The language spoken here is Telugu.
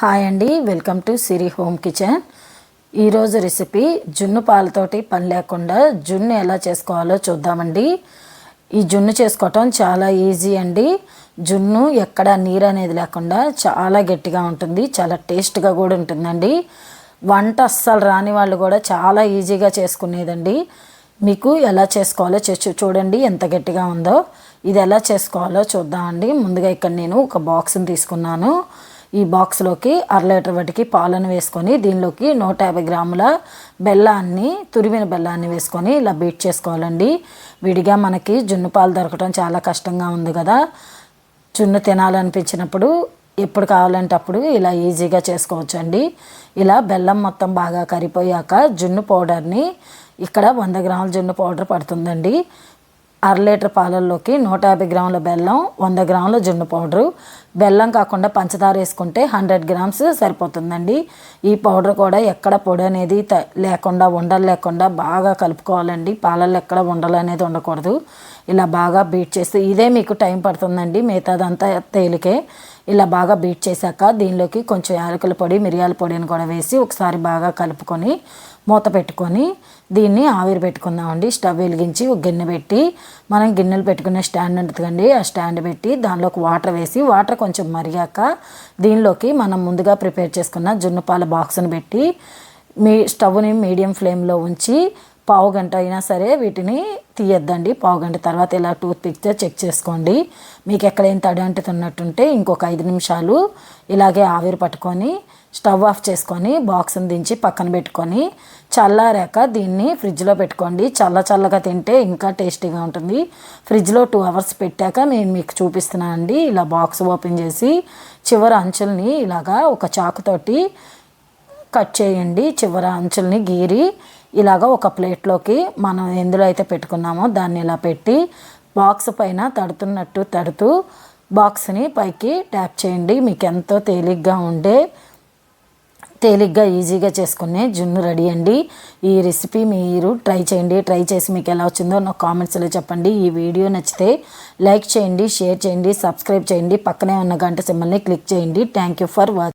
హాయ్ అండి. Welcome to Siri home kitchen. ఈరోజు రెసిపీ జున్ను పాలతోటి పని లేకుండా జున్ను ఎలా చేసుకోవాలో చూద్దామండి. ఈ జున్ను చేసుకోవటం చాలా ఈజీ అండి. జున్ను ఎక్కడ నీరు అనేది లేకుండా చాలా గట్టిగా ఉంటుంది చాలా టేస్ట్గా కూడా ఉంటుందండి. వంట అస్సలు రాని వాళ్ళు కూడా చాలా ఈజీగా చేసుకునేదండి. మీకు ఎలా చేసుకోవాలో చేసి చూడండి ఎంత గట్టిగా ఉందో. ఇది ఎలా చేసుకోవాలో చూద్దామండి. ముందుగా ఇక్కడ నేను ఒక బాక్స్ని తీసుకున్నాను. ఈ బాక్స్లోకి అర లీటర్ వాటికి పాలను వేసుకొని దీనిలోకి నూట యాభై గ్రాముల బెల్లాన్ని తురిమిన బెల్లాన్ని వేసుకొని ఇలా బీట్ చేసుకోవాలండి. విడిగా మనకి జున్ను పాలు దొరకడం చాలా కష్టంగా ఉంది కదా. జున్ను తినాలనిపించినప్పుడు ఎప్పుడు కావాలంటే అప్పుడు ఇలా ఈజీగా చేసుకోవచ్చు అండి ఇలా బెల్లం మొత్తం బాగా కరిపోయాక జున్ను పౌడర్ని ఇక్కడ వంద గ్రాముల జున్ను పౌడర్ పడుతుందండి. అర లీటర్ పాలల్లోకి నూట యాభై గ్రాముల బెల్లం వంద గ్రాముల జున్ను పౌడరు. బెల్లం కాకుండా పంచదార వేసుకుంటే హండ్రెడ్ గ్రామ్స్ సరిపోతుందండి. ఈ పౌడర్ కూడా ఎక్కడ పొడి అనేది లేకుండా ఉండలు లేకుండా బాగా కలుపుకోవాలండి. పాలల్లో ఎక్కడ ఉండలు అనేది ఉండకూడదు. ఇలా బాగా బీట్ చేస్తే ఇదే మీకు టైం పడుతుందండి మిగతాదంతా తేలికే. ఇలా బాగా బీట్ చేశాక దీనిలోకి కొంచెం యాలకుల పొడి మిరియాల పొడిని కూడా వేసి ఒకసారి బాగా కలుపుకొని మూత పెట్టుకొని దీన్ని ఆవిరి పెట్టుకుందామండి. స్టవ్ వెలిగించి ఒక గిన్నె పెట్టి మనం గిన్నెలు పెట్టుకునే స్టాండ్ ఉంటుందండి ఆ స్టాండ్ పెట్టి దానిలోకి వాటర్ వేసి వాటర్ కొంచెం మరిగాక దీనిలోకి మనం ముందుగా ప్రిపేర్ చేసుకున్న జున్నుపాల బాక్స్ని పెట్టి మీ స్టవ్ని మీడియం ఫ్లేమ్లో ఉంచి పావు గంట అయినా సరే వీటిని తీయద్దండి. పావు గంట తర్వాత ఇలా టూత్ పిక్చర్ చెక్ చేసుకోండి. మీకు ఎక్కడైనా తడి అంటుతున్నట్టుంటే ఇంకొక ఐదు నిమిషాలు ఇలాగే ఆవిరి పట్టుకొని స్టవ్ ఆఫ్ చేసుకొని బాక్స్ని దించి పక్కన పెట్టుకొని చల్లారాక దీన్ని ఫ్రిడ్జ్లో పెట్టుకోండి. చల్ల చల్లగా తింటే ఇంకా టేస్టీగా ఉంటుంది. ఫ్రిడ్జ్లో టూ అవర్స్ పెట్టాక నేను మీకు చూపిస్తున్నాను అండి ఇలా బాక్స్ ఓపెన్ చేసి చివరి అంచుల్ని ఇలాగా ఒక చాకుతోటి కట్ చేయండి చివర అంచుల్ని గీరి ఇలాగ ఒక ప్లేట్లోకి మనం ఎందులో అయితే పెట్టుకున్నామో దాన్ని ఇలా పెట్టి బాక్స్ పైన తడుతున్నట్టు తడుతూ బాక్స్ని పైకి ట్యాప్ చేయండి. మీకు ఎంతో తేలిగ్గా ఉండే తేలిగ్గా ఈజీగా చేసుకునే జున్ను రెడీ అండి. ఈ రెసిపీ మీరు ట్రై చేయండి. ట్రై చేసి మీకు ఎలా వచ్చిందో నాకు కామెంట్స్లో చెప్పండి. ఈ వీడియో నచ్చితే లైక్ చేయండి షేర్ చేయండి సబ్స్క్రైబ్ చేయండి. పక్కనే ఉన్న గంట సిమ్మల్ని క్లిక్ చేయండి. Thank you for watching